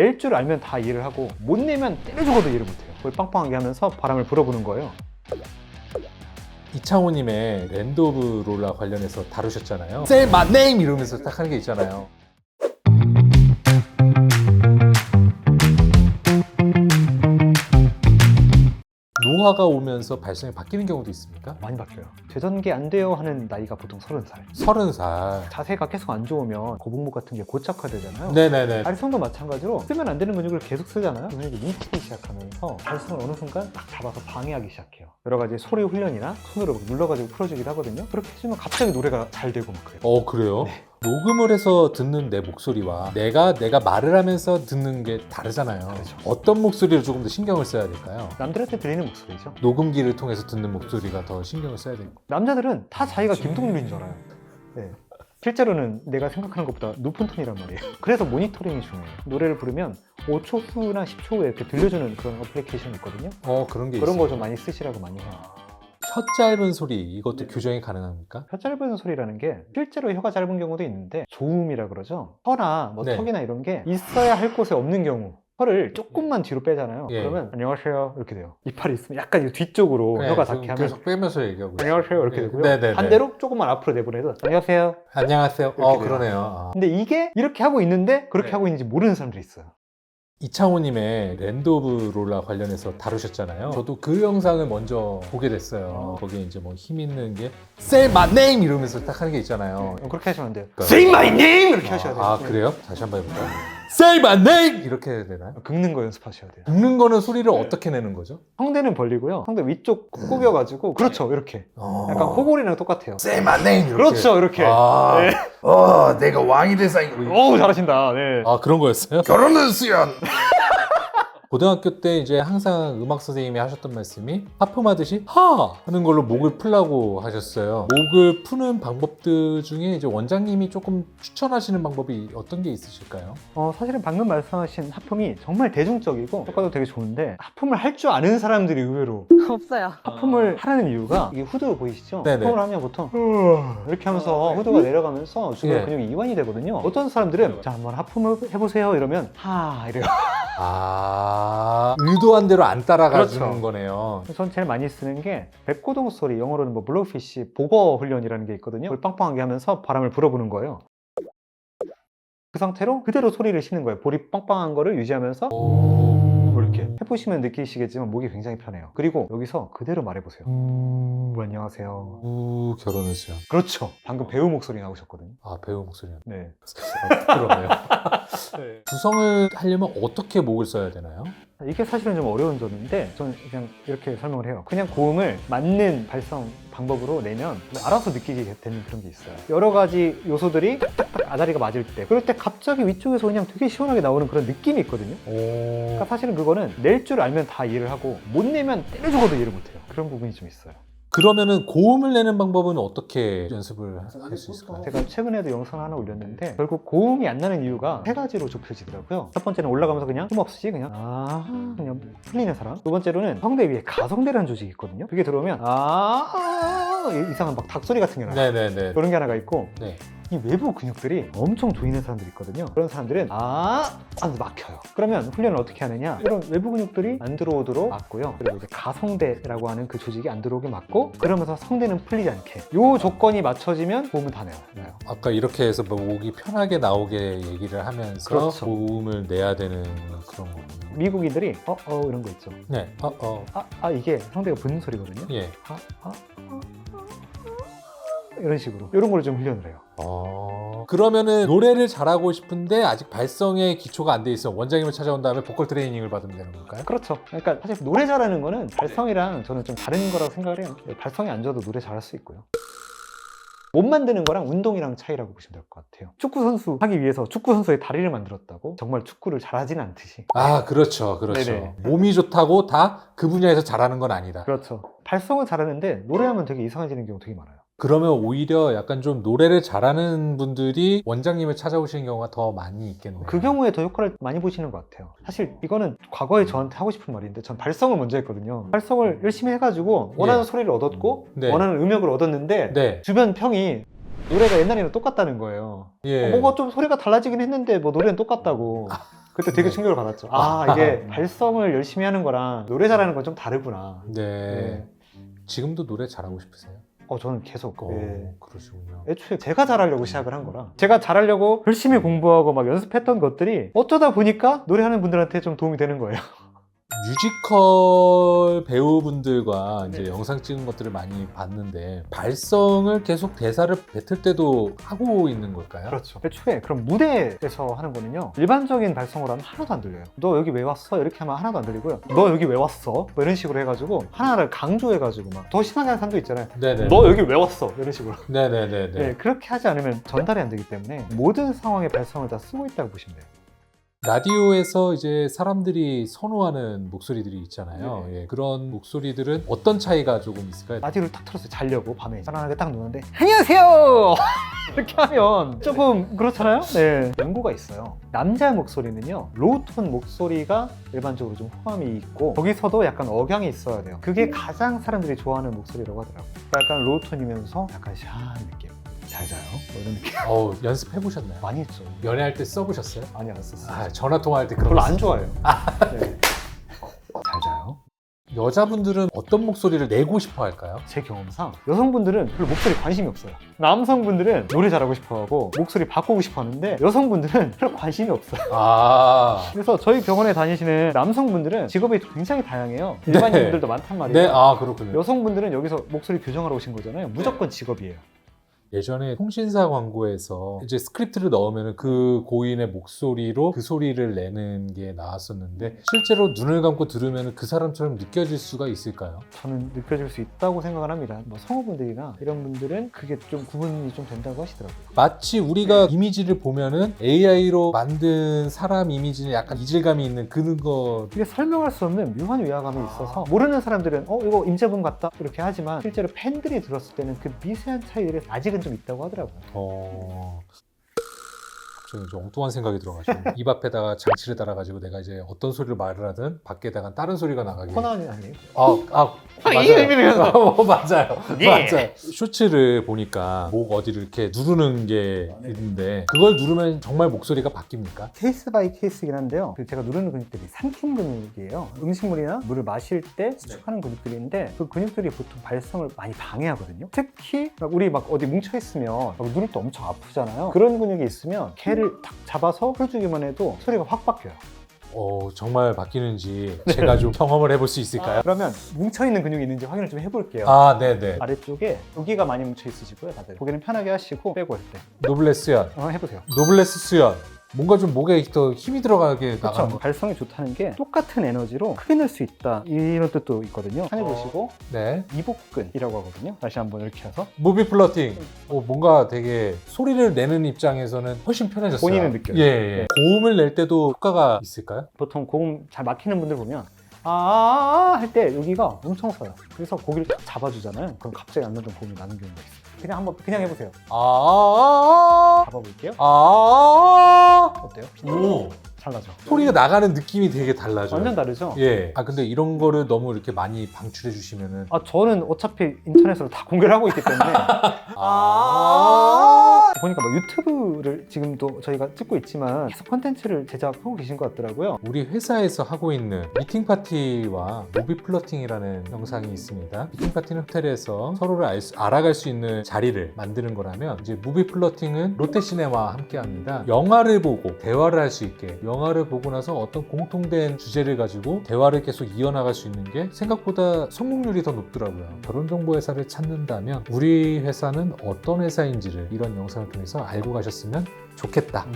낼 줄 알면 다 이해를 하고 못 내면 때려 죽어도 이해를 못해요. 그걸 빵빵하게 하면서 바람을 불어보는 거예요. 이창호님의 랜드 오브 롤라 관련해서 다루셨잖아요. Say my name 이러면서 딱 하는 게 있잖아요. 노화가 오면서 발성이 바뀌는 경우도 있습니까? 많이 바뀌어요. 재전개 안 돼요 하는 나이가 보통 서른 살. 서른 살. 자세가 계속 안 좋으면 거북목 같은 게 고착화되잖아요. 네네네. 발성도 마찬가지로 쓰면 안 되는 근육을 계속 쓰잖아요. 근육이 뭉치기 시작하면서 발성을 어느 순간 딱 잡아서 방해하기 시작해요. 여러 가지 소리 훈련이나 손으로 막 눌러가지고 풀어주기도 하거든요. 그렇게 해주면 갑자기 노래가 잘 되고 막 그래요. 어 그래요? 네. 녹음을 해서 듣는 내 목소리와 내가 내가 말을 하면서 듣는 게 다르잖아요. 그렇죠. 어떤 목소리를 조금 더 신경을 써야 될까요? 남들한테 들리는 목소리죠. 녹음기를 통해서 듣는 목소리가 더 신경을 써야 되고. 남자들은 다 자기가 그치. 김동률인 줄 알아요. 네. 실제로는 내가 생각하는 것보다 높은 톤이란 말이에요. 그래서 모니터링이 중요해요. 노래를 부르면 5초 후나 10초 후에 이렇게 들려주는 그런 어플리케이션이 있거든요. 어 그런 게 그런 있어요. 거좀 많이 쓰시라고 많이 해요. 혀 짧은 소리 이것도 교정이 가능합니까? 혀 짧은 소리라는 게 실제로 혀가 짧은 경우도 있는데 조음이라 그러죠. 혀나 뭐 네. 턱이나 이런 게 있어야 할 곳에 없는 경우 혀를 조금만 뒤로 빼잖아요. 예. 그러면 안녕하세요 이렇게 돼요. 이빨이 있으면 약간 이 뒤쪽으로 네, 혀가 닿게 하면 계속 빼면서 얘기하고 있어요. 안녕하세요 이렇게 네, 되고요. 네네네. 반대로 조금만 앞으로 내보내도 안녕하세요. 안녕하세요. 이렇게 어 돼요. 그러네요. 아. 근데 이게 이렇게 하고 있는데 그렇게 네. 하고 있는지 모르는 사람들이 있어요. 이창호님의 랜드 오브 롤라 관련해서 다루셨잖아요. 저도 그 영상을 먼저 보게 됐어요. 거기에 이제 뭐 힘 있는 게 Say my name 이러면서 딱 하는 게 있잖아요. 어, 그렇게 하시면 안 돼요. 그러니까- Say my name 이렇게 하셔야 돼요. 아 그래요? 다시 한번 해볼까요? Say my name 이렇게 해야 되나요? 긁는 거 연습하셔야 돼요. 긁는 거는 소리를 어떻게 내는 거죠? 성대는 벌리고요. 성대 위쪽 꾸겨가지고 그렇죠 이렇게. 약간 코골이랑 똑같아요. Say my name 이렇게. 그렇죠 이렇게. 아, 네. 어, 내가 왕이 되사 어우 잘하신다. 네. 아 그런 거였어요? 결혼은 수연. 고등학교 때 이제 항상 음악 선생님이 하셨던 말씀이 하품하듯이 하 하는 걸로 목을 풀라고 하셨어요. 목을 푸는 방법들 중에 이제 원장님이 조금 추천하시는 방법이 어떤 게 있으실까요? 어, 사실은 방금 말씀하신 하품이 정말 대중적이고 효과도 되게 좋은데 하품을 할 줄 아는 사람들이 의외로 없어요. 하품을 하라는 이유가 이게 후드 보이시죠? 네네. 하품을 하면 보통 이렇게 하면서 후드가 내려가면서 주변 예. 근육이 이완이 되거든요. 어떤 사람들은 자 한번 하품을 해보세요 이러면 하 이래요. 아 의도한 대로 안 따라가주는 그렇죠. 거네요. 전 제일 많이 쓰는 게 백고동 소리 영어로는 뭐 블로우피쉬 복어 훈련이라는 게 있거든요. 그걸 빵빵하게 하면서 바람을 불어보는 거예요. 그 상태로 그대로 소리를 쉬는 거예요. 볼이 빵빵한 거를 유지하면서 이렇게 해보시면 느끼시겠지만 목이 굉장히 편해요. 그리고 여기서 그대로 말해보세요. 음, 안녕하세요. 우 수연. 그렇죠. 방금 배우 목소리 나오셨거든요. 아 배우 목소리는 네. 부끄럽네요. 구성을 하려면 어떻게 목을 써야 되나요? 이게 사실은 좀 어려운 점인데 저는 그냥 이렇게 설명을 해요. 그냥 고음을 맞는 발성 방법으로 내면 알아서 느끼게 되는 그런 게 있어요. 여러 가지 요소들이 딱딱딱 아다리가 맞을 때 그럴 때 갑자기 위쪽에서 그냥 되게 시원하게 나오는 그런 느낌이 있거든요. 그러니까 사실은 그거는 낼 줄 알면 다 이해를 하고 못 내면 때려 죽어도 이해를 못해요. 그런 부분이 좀 있어요. 그러면은 고음을 내는 방법은 어떻게 연습을 할 수 있을까요? 제가 최근에도 영상 하나 올렸는데 결국 고음이 안 나는 이유가 세 가지로 좁혀지더라고요. 첫 번째는 올라가면서 그냥 힘 없이 그냥 아 그냥 풀리는 사람. 두 번째로는 성대 위에 가성대라는 조직이 있거든요. 그게 들어오면 아, 아 이상한 막 닭소리 같은 게 나요. 네네네. 그런 게 하나가 있고 네. 이 외부 근육들이 엄청 조이는 사람들이 있거든요. 그런 사람들은 아 하면서 막혀요. 그러면 훈련을 어떻게 하느냐? 이런 외부 근육들이 안 들어오도록 막고요. 그리고 이제 가성대라고 하는 그 조직이 안 들어오게 막고 그러면서 성대는 풀리지 않게. 요 조건이 맞춰지면 고음은 다 내요. 아까 이렇게 해서 뭐 목이 편하게 나오게 얘기를 하면서 그렇죠. 고음을 내야 되는 그런 거군요. 미국인들이 어어 이런 거 있죠. 네. 어, 어. 아, 아 이게 성대가 붙는 소리거든요. 예. 아, 아, 아, 아, 이런 식으로 이런 걸 좀 훈련을 해요. 어. 그러면은 노래를 잘하고 싶은데 아직 발성에 기초가 안 돼 있어. 원장님을 찾아온 다음에 보컬 트레이닝을 받으면 되는 걸까요? 그렇죠. 그러니까 사실 노래 잘하는 거는 발성이랑 저는 좀 다른 거라고 생각을 해요. 발성이 안 좋아도 노래 잘할 수 있고요. 못 만드는 거랑 운동이랑 차이라고 보시면 될 것 같아요. 축구 선수 하기 위해서 축구 선수의 다리를 만들었다고 정말 축구를 잘하지는 않듯이. 아, 그렇죠. 그렇죠. 네네. 몸이 좋다고 다 그 분야에서 잘하는 건 아니다. 그렇죠. 발성은 잘하는데 노래하면 되게 이상해지는 경우 되게 많아요. 그러면 오히려 약간 좀 노래를 잘하는 분들이 원장님을 찾아오시는 경우가 더 많이 있겠네요. 그 경우에 더 효과를 많이 보시는 것 같아요. 사실 이거는 과거에 저한테 하고 싶은 말인데 전 발성을 먼저 했거든요. 발성을 열심히 해가지고 원하는 예. 소리를 얻었고 네. 원하는 음역을 얻었는데 네. 주변 평이 노래가 옛날에는 똑같다는 거예요. 예. 어, 뭐가 좀 소리가 달라지긴 했는데 뭐 노래는 똑같다고. 그때 되게 네. 충격을 받았죠. 아 이게 발성을 열심히 하는 거랑 노래 잘하는 건 좀 다르구나. 네. 네. 지금도 노래 잘하고 싶으세요? 어 저는 계속 오, 네. 그러시군요. 애초에 제가 잘하려고 시작을 한 거라 제가 잘하려고 열심히 공부하고 막 연습했던 것들이 어쩌다 보니까 노래하는 분들한테 좀 도움이 되는 거예요. 뮤지컬 배우분들과 이제 네. 영상 찍은 것들을 많이 봤는데 발성을 계속 대사를 뱉을 때도 하고 있는 걸까요? 그렇죠. 애초에 그럼 무대에서 하는 거는요. 일반적인 발성으로 하면 하나도 안 들려요. 너 여기 왜 왔어? 이렇게 하면 하나도 안 들리고요. 너 여기 왜 왔어? 뭐 이런 식으로 해가지고 하나를 강조해가지고 막 더 심하게 하는 사람도 있잖아요. 네네. 너 여기 왜 왔어? 이런 식으로. 네네네네. 네, 그렇게 하지 않으면 전달이 안 되기 때문에 모든 상황의 발성을 다 쓰고 있다고 보시면 돼요. 라디오에서 이제 사람들이 선호하는 목소리들이 있잖아요. 네. 예, 그런 목소리들은 어떤 차이가 조금 있을까요? 라디오를 탁 틀어서 자려고 밤에 편안하게 딱 누는데 안녕하세요! 이렇게 하면 조금 그렇잖아요? 네. 연구가 있어요. 남자 목소리는요 로우톤 목소리가 일반적으로 좀 호감이 있고 거기서도 약간 억양이 있어야 돼요. 그게 가장 사람들이 좋아하는 목소리라고 하더라고요. 약간 로우톤이면서 약간 샤한 느낌 잘 자요 뭐 이런 느낌 어우, 연습해 보셨나요? 많이 했죠 연애할 때 써보셨어요? 많이 안 썼어요 아, 전화 통화할 때 그런 별로 거안 쓰- 좋아해요 네. 잘 자요 여자분들은 어떤 목소리를 내고 싶어 할까요? 제 경험상 여성분들은 별로 목소리 관심이 없어요. 남성분들은 노래 잘하고 싶어 하고 목소리 바꾸고 싶어 하는데 여성분들은 별로 관심이 없어요. 아, 그래서 저희 병원에 다니시는 남성분들은 직업이 굉장히 다양해요. 일반인분들도 많단 말이에요. 네, 아 그렇군요. 여성분들은 여기서 목소리 교정하러 오신 거잖아요. 무조건 직업이에요. 예전에 통신사 광고에서 이제 스크립트를 넣으면 그 고인의 목소리로 그 소리를 내는 게 나왔었는데 실제로 눈을 감고 들으면 그 사람처럼 느껴질 수가 있을까요? 저는 느껴질 수 있다고 생각을 합니다. 뭐 성우분들이나 이런 분들은 그게 좀 구분이 좀 된다고 하시더라고요. 마치 우리가 이미지를 보면은 AI로 만든 사람 이미지는 약간 이질감이 있는 그런 거 이게 설명할 수 없는 묘한 위화감이 있어서 모르는 사람들은 어 이거 임재범 같다 이렇게 하지만 실제로 팬들이 들었을 때는 그 미세한 차이들이 아직은 좀 있다고 하더라고요. 어... 갑자기 좀 엉뚱한 생각이 들어가지고 입 앞에다가 장치를 달아가지고 내가 이제 어떤 소리를 말을 하든 밖에다가 다른 소리가 나가게 코난 아니에요? 아, 아, 아, 이 맞아요. 의미로. 어, 맞아요. 예. 맞아요. 쇼츠를 보니까 목 어디를 이렇게 누르는 게 있는데 그걸 누르면 정말 목소리가 바뀝니까? 케이스 바이 케이스이긴 한데요. 그 제가 누르는 근육들이 삼킨 근육이에요. 음식물이나 물을 마실 때 수축하는 근육들인데 그 근육들이 보통 발성을 많이 방해하거든요. 특히 막 우리 막 어디 뭉쳐 있으면 막 누를 때 엄청 아프잖아요. 그런 근육이 있으면 걔를 탁 잡아서 풀어주기만 해도 소리가 확 바뀌어요. 어, 정말 바뀌는지 제가 좀 경험을 해볼 수 있을까요? 그러면 뭉쳐 있는 근육이 있는지 확인을 좀 해볼게요. 아, 네네. 아래쪽에 여기가 많이 뭉쳐 있으시고요, 다들. 고개는 편하게 하시고 빼고 할 때. 노블레스 수연. 어, 해보세요. 노블레스 수연. 뭔가 좀 목에 더 힘이 들어가게 나가는 그렇죠. 거. 발성이 좋다는 게 똑같은 에너지로 크게 낼 수 있다 이런 뜻도 있거든요. 하늘 보시고 네. 이복근이라고 하거든요. 다시 한번 이렇게 해서 무비 플러팅. 어, 뭔가 되게 소리를 내는 입장에서는 훨씬 편해졌어요. 본인은 느껴요. 예, 예. 고음을 낼 때도 효과가 있을까요? 보통 고음 잘 막히는 분들 보면 아할 때 여기가 엄청 서요. 그래서 고기를 딱 잡아주잖아요. 그럼 갑자기 안 나던 고음이 나는 경우가 있어요. 그냥 한번 그냥 해보세요. 아, 잡아볼게요. 아, 어때요? 오. 잘 나죠? 소리가 나가는 느낌이 되게 달라져요. 완전 다르죠? 예. 아 근데 이런 거를 너무 이렇게 많이 방출해 주시면은 아 저는 어차피 인터넷으로 다 공개를 하고 있기 때문에 아. 보니까 뭐 유튜브를 지금도 저희가 찍고 있지만 계속 컨텐츠를 제작하고 계신 것 같더라고요. 우리 회사에서 하고 있는 미팅 파티와 무비 플러팅이라는 영상이 있습니다. 미팅 파티는 호텔에서 서로를 알 수- 알아갈 수 있는 자리를 만드는 거라면 이제 무비 플러팅은 롯데시네마와 함께합니다. 영화를 보고 대화를 할 수 있게 영화를 보고 나서 어떤 공통된 주제를 가지고 대화를 계속 이어나갈 수 있는 게 생각보다 성공률이 더 높더라고요. 결혼 정보 회사를 찾는다면 우리 회사는 어떤 회사인지를 이런 영상을 통해서 알고 가셨으면 좋겠다.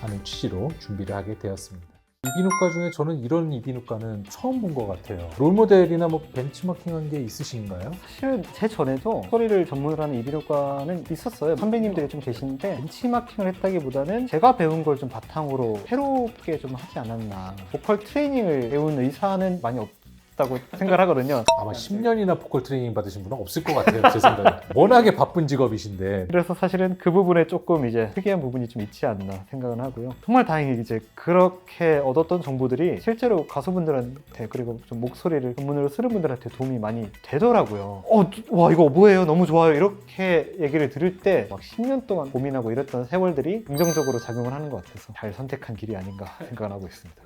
하는 취지로 준비를 하게 되었습니다. 이비인후과 중에 저는 이런 이비인후과는 처음 본 것 같아요. 롤모델이나 뭐 벤치마킹한 게 있으신가요? 사실 제 전에도 소리를 전문으로 하는 이비인후과는 있었어요. 선배님들이 좀 계신데 벤치마킹을 했다기보다는 제가 배운 걸 좀 바탕으로 새롭게 좀 하지 않았나. 보컬 트레이닝을 배운 의사는 많이 싶다고 생각을 하거든요. 아마 10년이나 보컬 트레이닝 받으신 분은 없을 것 같아요. 제 생각에. 워낙에 바쁜 직업이신데. 그래서 사실은 그 부분에 조금 이제 특이한 부분이 좀 있지 않나 생각은 하고요. 정말 다행히 이제 그렇게 얻었던 정보들이 실제로 가수분들한테 그리고 좀 목소리를 전문으로 쓰는 분들한테 도움이 많이 되더라고요. 어, 와 이거 뭐예요? 너무 좋아요. 이렇게 얘기를 들을 때 막 10년 동안 고민하고 이랬던 세월들이 긍정적으로 작용을 하는 것 같아서 잘 선택한 길이 아닌가 생각을 하고 있습니다.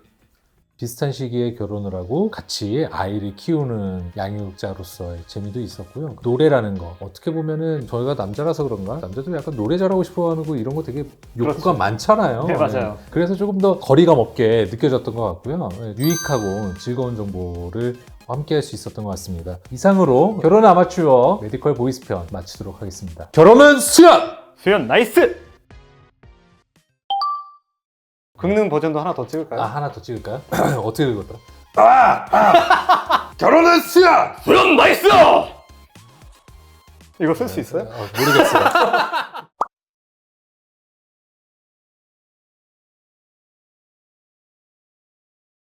비슷한 시기에 결혼을 하고 같이 아이를 키우는 양육자로서의 재미도 있었고요. 노래라는 거 어떻게 보면은 저희가 남자라서 그런가 남자도 약간 노래 잘하고 싶어하는 거 이런 거 되게 욕구가 그렇죠. 많잖아요. 네, 맞아요. 그래서 조금 더 거리감 없게 느껴졌던 것 같고요. 네, 유익하고 즐거운 정보를 함께 할 수 있었던 것 같습니다. 이상으로 결혼 아마추어 메디컬 보이스 편 마치도록 하겠습니다. 결혼은 수연! 수연 나이스! 긁는 버전도 하나 더 찍을까요? 아 하나 더 찍을까요? 어떻게 읽었더라? 결혼은 수연! 수연 나이스! 이거 쓸 수 있어요? 어, 모르겠어요.